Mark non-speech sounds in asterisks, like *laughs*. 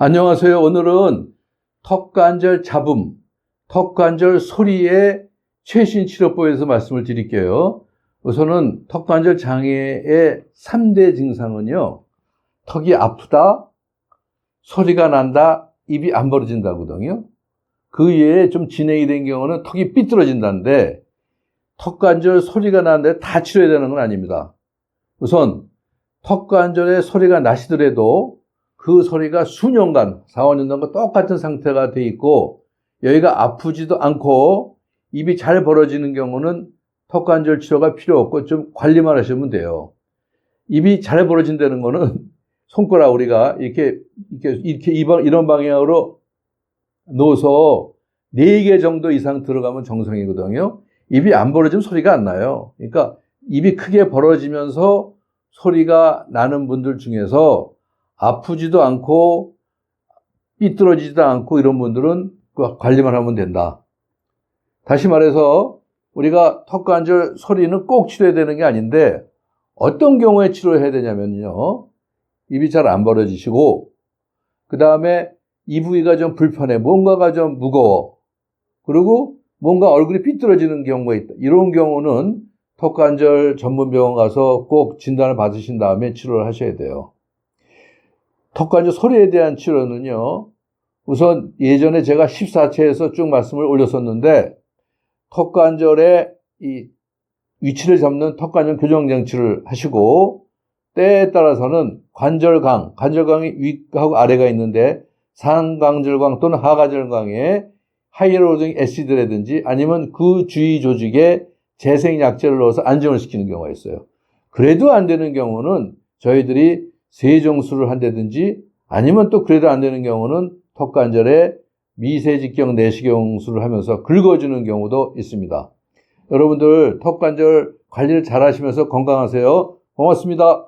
안녕하세요. 오늘은 턱관절 잡음, 턱관절 소리의 최신 치료법에서 말씀을 드릴게요. 우선은 턱관절 장애의 3대 증상은요. 턱이 아프다, 소리가 난다, 입이 안 벌어진다거든요. 그 외에 좀 진행이 된 경우는 턱이 삐뚤어진다는데 턱관절 소리가 나는데 다 치료해야 되는 건 아닙니다. 우선 턱관절에 소리가 나시더라도 그 소리가 수년간, 4, 5년 동안 똑같은 상태가 돼 있고 여기가 아프지도 않고 입이 잘 벌어지는 경우는 턱관절 치료가 필요 없고 좀 관리만 하시면 돼요. 입이 잘 벌어진다는 거는 *laughs* 손가락 우리가 이렇게 이렇게 이렇게 이런 방향으로 놓아서 4개 정도 이상 들어가면 정상이거든요. 입이 안 벌어지면 소리가 안 나요. 그러니까 입이 크게 벌어지면서 소리가 나는 분들 중에서 아프지도 않고 삐뚤어지지도 않고 이런 분들은 그 관리만 하면 된다. 다시 말해서 우리가 턱관절 소리는 꼭 치료해야 되는 게 아닌데 어떤 경우에 치료해야 되냐면요. 입이 잘 안 벌어지시고 그 다음에 이 부위가 좀 불편해. 뭔가가 좀 무거워. 그리고 뭔가 얼굴이 삐뚤어지는 경우가 있다. 이런 경우는 턱관절 전문병원 가서 꼭 진단을 받으신 다음에 치료를 하셔야 돼요. 턱관절 소리에 대한 치료는요. 우선 예전에 제가 14체에서 쭉 말씀을 올렸었는데 턱관절의 이 위치를 잡는 턱관절 교정 장치를 하시고 때에 따라서는 관절강, 관절강이 위하고 아래가 있는데 상관절강 또는 하관절강에 하이로딩 애시드라든지 아니면 그 주위 조직에 재생약제를 넣어서 안정을 시키는 경우가 있어요. 그래도 안 되는 경우는 저희들이 세정수를 한다든지 아니면 또 그래도 안 되는 경우는 턱관절에 미세직경 내시경수를 하면서 긁어주는 경우도 있습니다. 여러분들 턱관절 관리를 잘 하시면서 건강하세요. 고맙습니다.